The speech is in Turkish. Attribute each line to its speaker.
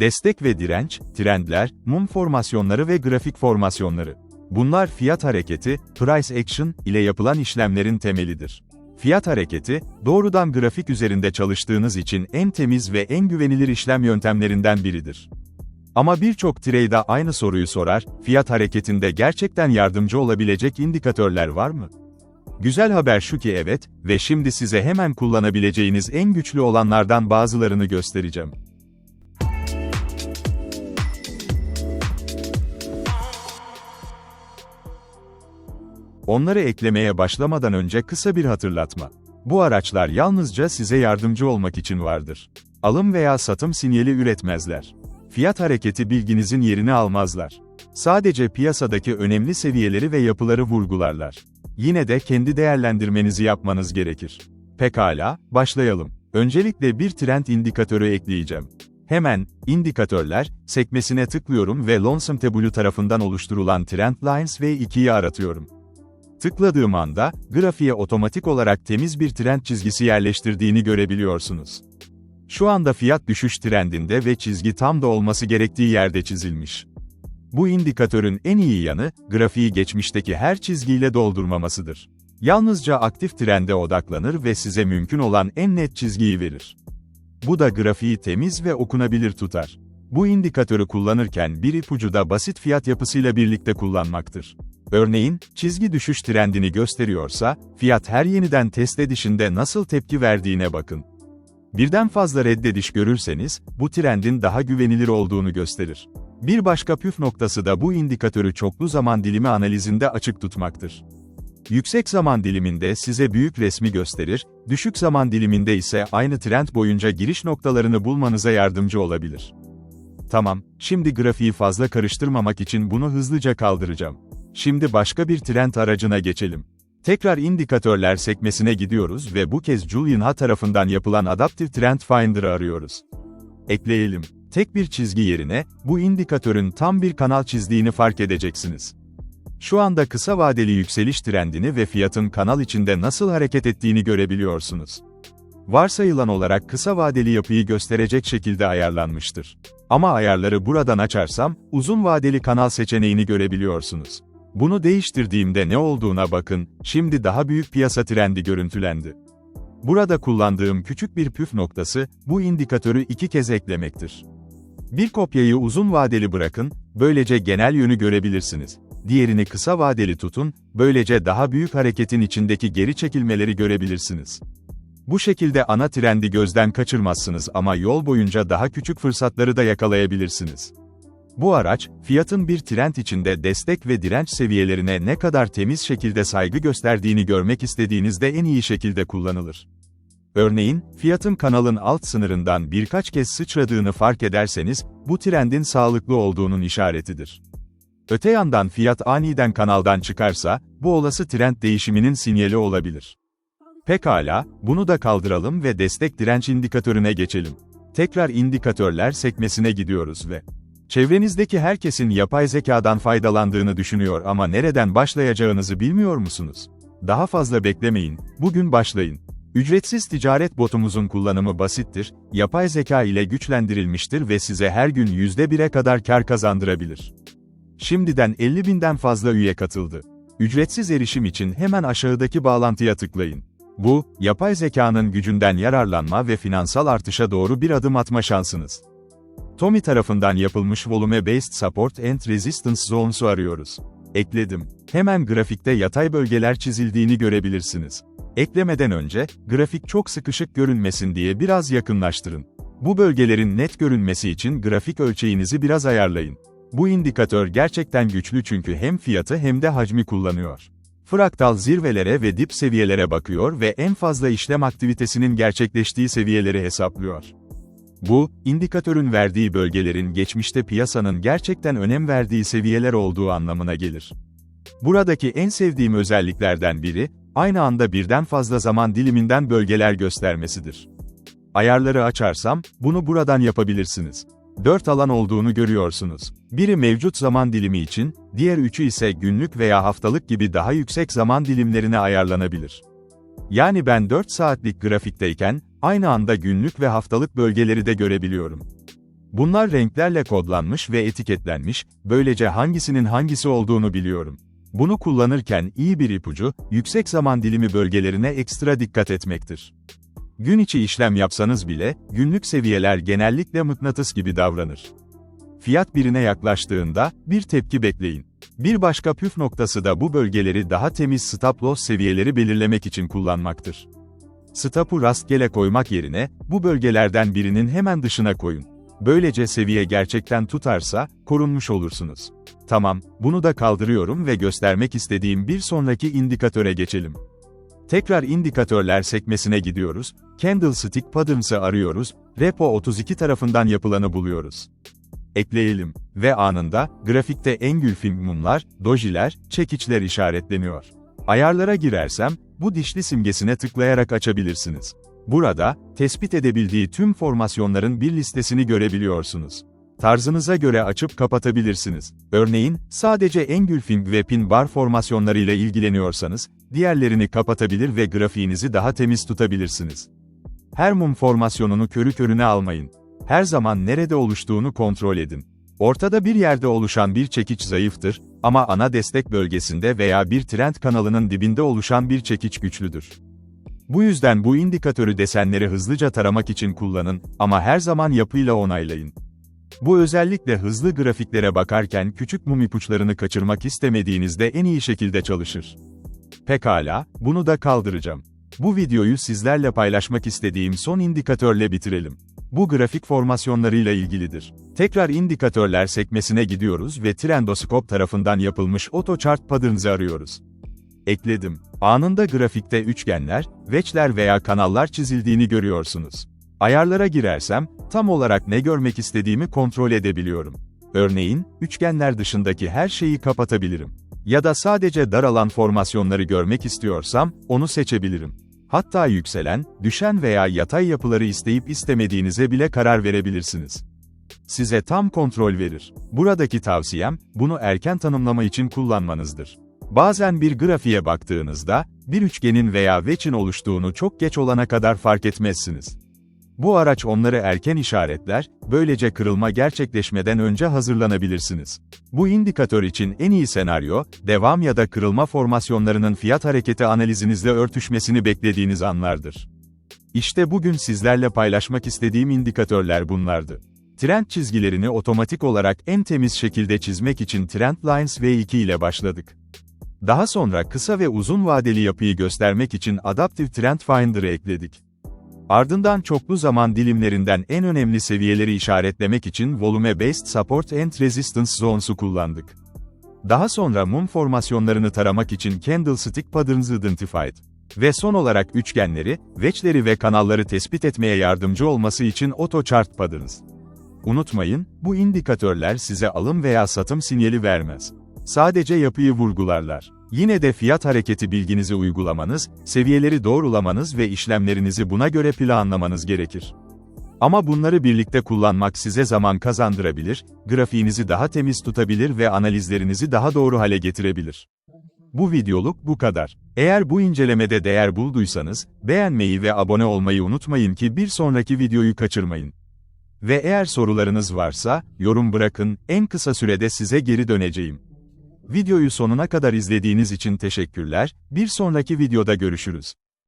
Speaker 1: Destek ve direnç, trendler, mum formasyonları ve grafik formasyonları. Bunlar fiyat hareketi, price action ile yapılan işlemlerin temelidir. Fiyat hareketi, doğrudan grafik üzerinde çalıştığınız için en temiz ve en güvenilir işlem yöntemlerinden biridir. Ama birçok trader aynı soruyu sorar, fiyat hareketinde gerçekten yardımcı olabilecek indikatörler var mı? Güzel haber şu ki evet ve şimdi size hemen kullanabileceğiniz en güçlü olanlardan bazılarını göstereceğim. Onları eklemeye başlamadan önce kısa bir hatırlatma. Bu araçlar yalnızca size yardımcı olmak için vardır. Alım veya satım sinyali üretmezler. Fiyat hareketi bilginizin yerini almazlar. Sadece piyasadaki önemli seviyeleri ve yapıları vurgularlar. Yine de kendi değerlendirmenizi yapmanız gerekir. Pekala, başlayalım. Öncelikle bir trend indikatörü ekleyeceğim. Hemen, indikatörler, sekmesine tıklıyorum ve Lonesome Tableau tarafından oluşturulan Trend Lines V2'yi aratıyorum. Tıkladığım anda, grafiğe otomatik olarak temiz bir trend çizgisi yerleştirdiğini görebiliyorsunuz. Şu anda fiyat düşüş trendinde ve çizgi tam da olması gerektiği yerde çizilmiş. Bu indikatörün en iyi yanı, grafiği geçmişteki her çizgiyle doldurmamasıdır. Yalnızca aktif trende odaklanır ve size mümkün olan en net çizgiyi verir. Bu da grafiği temiz ve okunabilir tutar. Bu indikatörü kullanırken bir ipucu da basit fiyat yapısıyla birlikte kullanmaktır. Örneğin, çizgi düşüş trendini gösteriyorsa, fiyat her yeniden test edişinde nasıl tepki verdiğine bakın. Birden fazla reddediş görürseniz, bu trendin daha güvenilir olduğunu gösterir. Bir başka püf noktası da bu indikatörü çoklu zaman dilimi analizinde açık tutmaktır. Yüksek zaman diliminde size büyük resmi gösterir, düşük zaman diliminde ise aynı trend boyunca giriş noktalarını bulmanıza yardımcı olabilir. Tamam, şimdi grafiği fazla karıştırmamak için bunu hızlıca kaldıracağım. Şimdi başka bir trend aracına geçelim. Tekrar indikatörler sekmesine gidiyoruz ve bu kez Julian Ha tarafından yapılan Adaptive Trend Finder'ı arıyoruz. Ekleyelim. Tek bir çizgi yerine, bu indikatörün tam bir kanal çizdiğini fark edeceksiniz. Şu anda kısa vadeli yükseliş trendini ve fiyatın kanal içinde nasıl hareket ettiğini görebiliyorsunuz. Varsayılan olarak kısa vadeli yapıyı gösterecek şekilde ayarlanmıştır. Ama ayarları buradan açarsam, uzun vadeli kanal seçeneğini görebiliyorsunuz. Bunu değiştirdiğimde ne olduğuna bakın, şimdi daha büyük piyasa trendi görüntülendi. Burada kullandığım küçük bir püf noktası, bu indikatörü iki kez eklemektir. Bir kopyayı uzun vadeli bırakın, böylece genel yönü görebilirsiniz. Diğerini kısa vadeli tutun, böylece daha büyük hareketin içindeki geri çekilmeleri görebilirsiniz. Bu şekilde ana trendi gözden kaçırmazsınız ama yol boyunca daha küçük fırsatları da yakalayabilirsiniz. Bu araç, fiyatın bir trend içinde destek ve direnç seviyelerine ne kadar temiz şekilde saygı gösterdiğini görmek istediğinizde en iyi şekilde kullanılır. Örneğin, fiyatın kanalın alt sınırından birkaç kez sıçradığını fark ederseniz, bu trendin sağlıklı olduğunun işaretidir. Öte yandan fiyat aniden kanaldan çıkarsa, bu olası trend değişiminin sinyali olabilir. Pekala, bunu da kaldıralım ve destek direnç indikatörüne geçelim. Tekrar indikatörler sekmesine gidiyoruz ve Çevrenizdeki herkesin yapay zekadan faydalandığını düşünüyor ama nereden başlayacağınızı bilmiyor musunuz? Daha fazla beklemeyin, bugün başlayın. Ücretsiz ticaret botumuzun kullanımı basittir, yapay zeka ile güçlendirilmiştir ve size her gün %1'e kadar kar kazandırabilir. Şimdiden 50 binden fazla üye katıldı. Ücretsiz erişim için hemen aşağıdaki bağlantıya tıklayın. Bu, yapay zekanın gücünden yararlanma ve finansal artışa doğru bir adım atma şansınız. Tommy tarafından yapılmış Volume Based Support and Resistance Zones'u arıyoruz. Ekledim. Hemen grafikte yatay bölgeler çizildiğini görebilirsiniz. Eklemeden önce, grafik çok sıkışık görünmesin diye biraz yakınlaştırın. Bu bölgelerin net görünmesi için grafik ölçeğinizi biraz ayarlayın. Bu indikatör gerçekten güçlü çünkü hem fiyatı hem de hacmi kullanıyor. Fraktal zirvelere ve dip seviyelere bakıyor ve en fazla işlem aktivitesinin gerçekleştiği seviyeleri hesaplıyor. Bu, indikatörün verdiği bölgelerin geçmişte piyasanın gerçekten önem verdiği seviyeler olduğu anlamına gelir. Buradaki en sevdiğim özelliklerden biri, aynı anda birden fazla zaman diliminden bölgeler göstermesidir. Ayarları açarsam, bunu buradan yapabilirsiniz. 4 alan olduğunu görüyorsunuz. Biri mevcut zaman dilimi için, diğer üçü ise günlük veya haftalık gibi daha yüksek zaman dilimlerine ayarlanabilir. Yani ben 4 saatlik grafikteyken, aynı anda günlük ve haftalık bölgeleri de görebiliyorum. Bunlar renklerle kodlanmış ve etiketlenmiş, böylece hangisinin hangisi olduğunu biliyorum. Bunu kullanırken iyi bir ipucu, yüksek zaman dilimi bölgelerine ekstra dikkat etmektir. Gün içi işlem yapsanız bile, günlük seviyeler genellikle mıknatıs gibi davranır. Fiyat birine yaklaştığında, bir tepki bekleyin. Bir başka püf noktası da bu bölgeleri daha temiz stop loss seviyeleri belirlemek için kullanmaktır. Stop'u rastgele koymak yerine, bu bölgelerden birinin hemen dışına koyun. Böylece seviye gerçekten tutarsa, korunmuş olursunuz. Tamam, bunu da kaldırıyorum ve göstermek istediğim bir sonraki indikatöre geçelim. Tekrar indikatörler sekmesine gidiyoruz, Candlestick Patterns'ı arıyoruz, Repo 32 tarafından yapılanı buluyoruz. Ekleyelim ve anında, grafikte engülfing mumlar, dojiler, çekiçler işaretleniyor. Ayarlara girersem, bu dişli simgesine tıklayarak açabilirsiniz. Burada, tespit edebildiği tüm formasyonların bir listesini görebiliyorsunuz. Tarzınıza göre açıp kapatabilirsiniz. Örneğin, sadece engülfing ve pin bar formasyonlarıyla ilgileniyorsanız, diğerlerini kapatabilir ve grafiğinizi daha temiz tutabilirsiniz. Her mum formasyonunu körü körüne almayın. Her zaman nerede oluştuğunu kontrol edin. Ortada bir yerde oluşan bir çekiç zayıftır, ama ana destek bölgesinde veya bir trend kanalının dibinde oluşan bir çekiç güçlüdür. Bu yüzden bu indikatörü desenleri hızlıca taramak için kullanın, ama her zaman yapıyla onaylayın. Bu özellikle hızlı grafiklere bakarken küçük mum ipuçlarını kaçırmak istemediğinizde en iyi şekilde çalışır. Pekala, bunu da kaldıracağım. Bu videoyu sizlerle paylaşmak istediğim son indikatörle bitirelim. Bu grafik formasyonlarıyla ilgilidir. Tekrar indikatörler sekmesine gidiyoruz ve Trendoskop tarafından yapılmış Auto Chart Patterns'ı arıyoruz. Ekledim. Anında grafikte üçgenler, veçler veya kanallar çizildiğini görüyorsunuz. Ayarlara girersem, tam olarak ne görmek istediğimi kontrol edebiliyorum. Örneğin, üçgenler dışındaki her şeyi kapatabilirim. Ya da sadece daralan formasyonları görmek istiyorsam, onu seçebilirim. Hatta yükselen, düşen veya yatay yapıları isteyip istemediğinize bile karar verebilirsiniz. Size tam kontrol verir. Buradaki tavsiyem, bunu erken tanımlama için kullanmanızdır. Bazen bir grafiğe baktığınızda, bir üçgenin veya veçin oluştuğunu çok geç olana kadar fark etmezsiniz. Bu araç onları erken işaretler, böylece kırılma gerçekleşmeden önce hazırlanabilirsiniz. Bu indikatör için en iyi senaryo, devam ya da kırılma formasyonlarının fiyat hareketi analizinizle örtüşmesini beklediğiniz anlardır. İşte bugün sizlerle paylaşmak istediğim indikatörler bunlardı. Trend çizgilerini otomatik olarak en temiz şekilde çizmek için Trendlines V2 ile başladık. Daha sonra kısa ve uzun vadeli yapıyı göstermek için Adaptive Trend Finder'ı ekledik. Ardından çoklu zaman dilimlerinden en önemli seviyeleri işaretlemek için Volume Based Support and Resistance Zones'u kullandık. Daha sonra mum formasyonlarını taramak için Candlestick Patterns Identified. Ve son olarak üçgenleri, veçleri ve kanalları tespit etmeye yardımcı olması için Auto Chart Patterns. Unutmayın, bu indikatörler size alım veya satım sinyali vermez. Sadece yapıyı vurgularlar. Yine de fiyat hareketi bilginizi uygulamanız, seviyeleri doğrulamanız ve işlemlerinizi buna göre planlamanız gerekir. Ama bunları birlikte kullanmak size zaman kazandırabilir, grafiğinizi daha temiz tutabilir ve analizlerinizi daha doğru hale getirebilir. Bu videoluk bu kadar. Eğer bu incelemede değer bulduysanız, beğenmeyi ve abone olmayı unutmayın ki bir sonraki videoyu kaçırmayın. Ve eğer sorularınız varsa, yorum bırakın, en kısa sürede size geri döneceğim. Videoyu sonuna kadar izlediğiniz için teşekkürler, bir sonraki videoda görüşürüz.